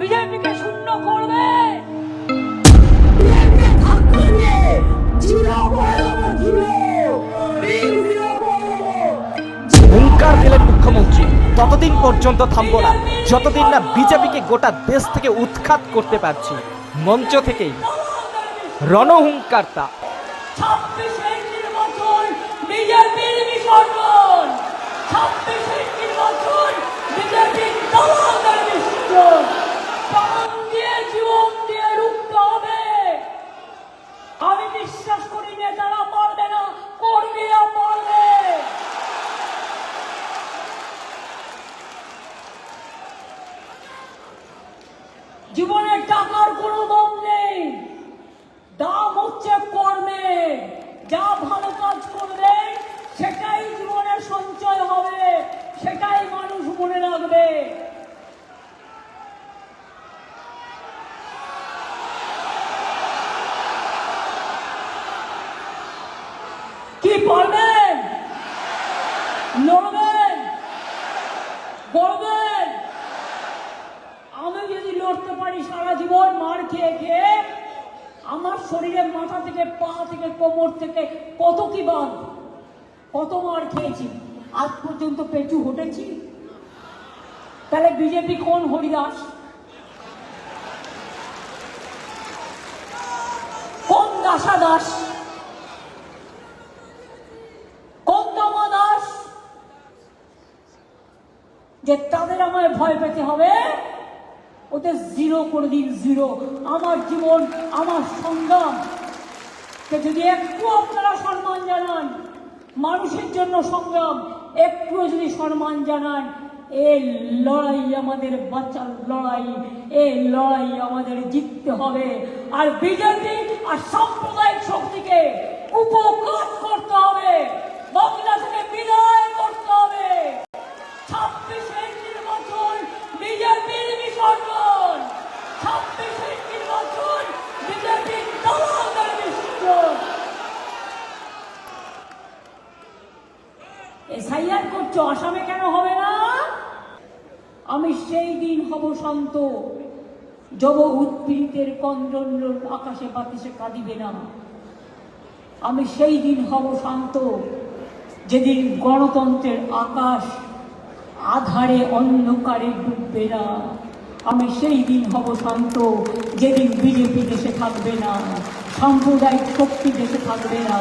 বিজেপিকে শূন্য করবে। হুঙ্কার দিলেন মুখ্যমন্ত্রী। ততদিন পর্যন্ত থামবো না। যতদিন না বিজেপিকে গোটা দেশ থেকে উৎখাত করতে পারছি মঞ্চ থেকেই। রণহুঙ্কার তা বিজেপির বিসর্জন ছাব্বিশের নির্বাচন বিজেপির দলাদার বিসর্জন প্রাণ দিয়ে জীবন দিয়ে রুখতে হবে আমি বিশ্বাস করি নেতারা পারবে না কর্মীরা পারবে জীবনের টাকার কোনো দাম নেই দাম হচ্ছে কর্মে যা ভালো কাজ করবে সেটাই জীবনে সঞ্চয় হবে সেটাই মানুষ মনে রাখবে কি পারবেন লড়বেন বলবেন আমি যদি লড়তে পারি সারা জীবন মার খেয়ে খেয়ে শরীরের মাথা থেকে, পা থেকে, কোমর থেকে কত কি বাদ? কত মার খেয়েছি? আজ পর্যন্ত পেটু হটেছি? তাহলে বিজেপি কোন হরিদাস? কোন দাসা দাস? কোন দামা দাস? যে তাদের আমায় ভয় পেতে হবে? ওদের জিরো করে দিন জিরো আমার জীবন, আমার সংগ্রাম। যদি একটু আপনারা সম্মান জানান, মানুষের জন্য সংগ্রাম, একটু যদি সম্মান জানান এই লড়াই আমাদের বাঁচার লড়াই এই লড়াই আমাদের জিততে হবে। আর বিজেপি আর সাম্প্রদায়িক শক্তিকে উপকার করতে হবে। বাংলা থেকে বিদায় করতে হবে। ছাব্বিশের নির্বাচন বিজেপির বিসর্জন ছাব্বিশের নির্বাচন বিজেপির দলাদার বিসর্জন এসআইআর করছ? আসামে কেন হবে না? আমি সেই দিন হব শান্ত। যব উৎপীড়িতের কন্দ্রন্ড আকাশে বাতাসে কাঁদিবে না। আমি সেই দিন হব শান্ত। যেদিন গণতন্ত্রের আকাশ আধারে অন্ধকারে ডুববে না। আমি সেই দিন হব শান্ত। যেদিন বিজেপি দেশে থাকবে না, সাম্প্রদায়িক শক্তি দেশে থাকবে না।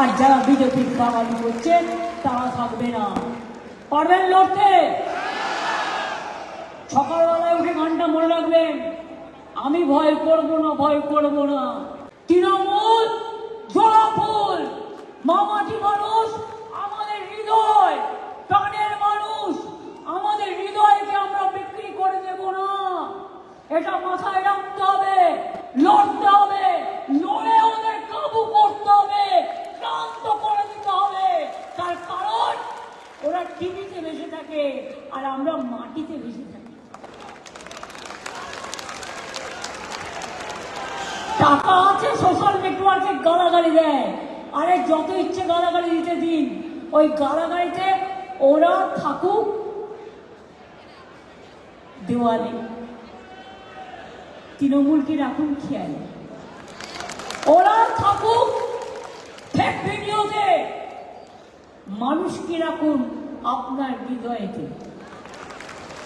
আর যারা বিজেপির দালালি করছে, তারা থাকবে না। পারবেন লড়তে? সকালবেলায় উঠে গানটা মনে রাখবেন। আমি ভয় করব না, ভয় করব না। তৃণমূল জোড়া ফুল মামাটি মানুষ, আমাদের হৃদয়, প্রাণের মানুষ, আমাদের হৃদয়কে আমরা বিক্রি করে দেব না। এটা মাথায় রাখতে হবে লড়তে হবে লড়ে ওদের কাবু করতে হবে ক্লান্ত করে দিতে হবে তার কারণ ওরা টিভিতে বেঁচে থাকে আর আমরা মাটিতে বেঁচে থাকি টাকা আছে সোশ্যাল নেটওয়ার্কে গালাগালি দেয়। আরে যত ইচ্ছে গালাগালি দিতে দিন। ওই গালাগালিতে ওরা থাকুক, দেওয়ালে। তৃণমূলকে রাখুন খেয়ালে? ওরা থাকুক ফেক ভিডিওতে মানুষকে রাখুন আপনার হৃদয়েতে?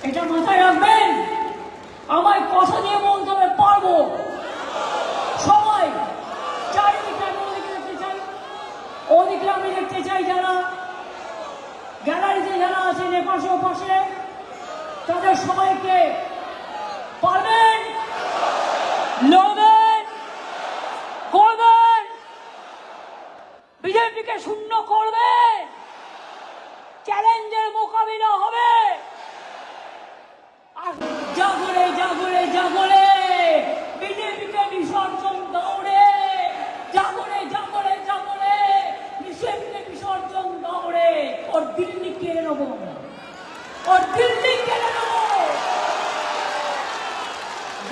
এটা মাথায় রাখবেন। আমায় কথা দিয়ে বলতে হবে, পারব সবাই চারিদিকে আমি ওদিকে দেখতে চাই ওদিকে আমি দেখতে চাই যারা। গ্যালারিতে যারা আছেন এপাশে ওপাশে, তাদের সবাইকে পারবেন? লড়বেন করবেন? বিজেপিকে শূন্য করবে? চ্যালেঞ্জের মোকাবিলা হবে আর জাগরে জাগরে জাগরে বিজেপিকে বিসর্জন দৌড়ে জাগরে জাগরে জাগরে বিজেপিকে বিসর্জন দৌড়ে ওর দিল্লি কেড়ে নেব আমরা। ওর দিল্লি কেড়ে নেব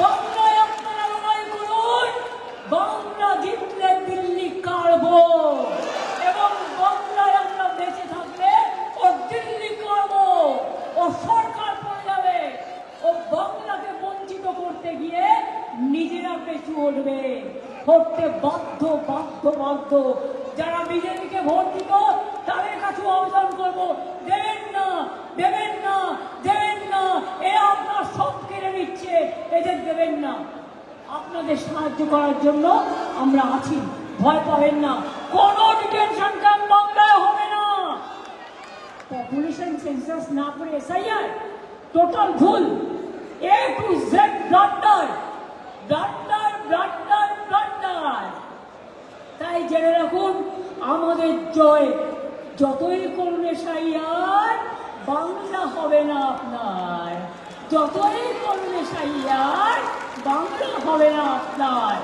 বাংলায় আপনারা লড়াই করুন বাংলা জিতলে দিল্লি কাড়বো এবং বাংলায় আমরা বেঁচে থাকলে ও দিল্লি কাড়বো ও সরকার পড়ে যাবে ও বাংলাকে বঞ্চিত করতে গিয়ে নিজেরা উঠবে করতে বাধ্য বাধ্য বাধ্য। যারা বিজেপিকে ভোট দিত, তাদের কাছে আবেদন করব। দেবেন না দেবেন না দেবেন না। এ আপনার সব কেড়ে নিচ্ছে এদের দেবেন না। আপনাদের সাহায্য করার জন্য আমরা আছি। ভয় পাবেন না। কোনো ডিটেনশন ক্যাম্প বাংলায় হবে না। পপুলেশন সেন্সাস না করে এসআইআর টোটাল ভুল। যতই করুন এসআইআর বাংলা হবে না আপনার। যতই করুন এসআইআর বাংলা হবে না আপনার।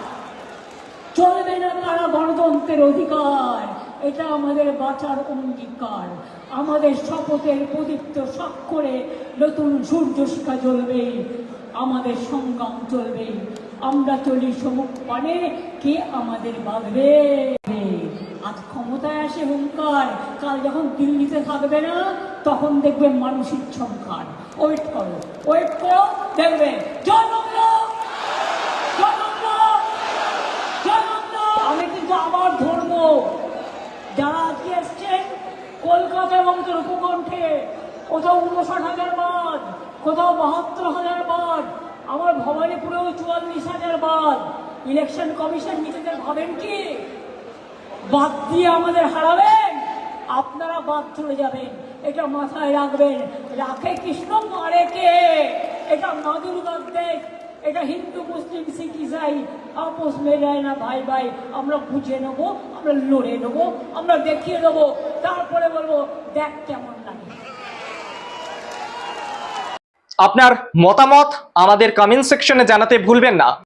চলবে না তারা গণতন্ত্রের অধিকার। এটা আমাদের বাঁচার অঙ্গীকার। আমাদের শপথের প্রদীপ্ত স্বাক্ষরে নতুন সূর্য শিখা জ্বলবে। আমাদের সংগ্রাম চলবে। আমরা চলি সমুখ পানে, কে আমাদের বাঁধবে? আজ ক্ষমতায় আসে হুঙ্কার। কাল যখন দিল্লিতে থাকবে না, তখন দেখবে মানুষের সংখ্যার ওয়েট করো ওয়েট করো, দেখবে! আমি কিন্তু আমার ধর্ম। যারা আজকে এসছেন, কলকাতা এবং তার উপকণ্ঠে, কোথাও উনষাট হাজার বাদ, কোথাও বাহাত্তর হাজার বাদ, আমার ভবানীপুরেও চুয়াল্লিশ হাজার বাদ। ইলেকশন কমিশন নিজেদের ভাবেন কি? বাদ দিয়ে আমাদের হারাবেন। আপনারা বাদ চলে যাবেন। এটা মাথায় রাখবেন। রাখে কৃষ্ণ, মারে কে? এটা মা দুর্গার দেশ এটা হিন্দু, মুসলিম, শিখ, ইসাই। আপোষ মেলায় না ভাই ভাই। আমরা বুঝে নেব, আমরা লড়ে নেব, আমরা দেখিয়ে দেবো। তারপরে বলব, দেখ কেমন লাগে। আপনার মতামত আমাদের কমেন্ট সেকশনে জানাতে ভুলবেন না।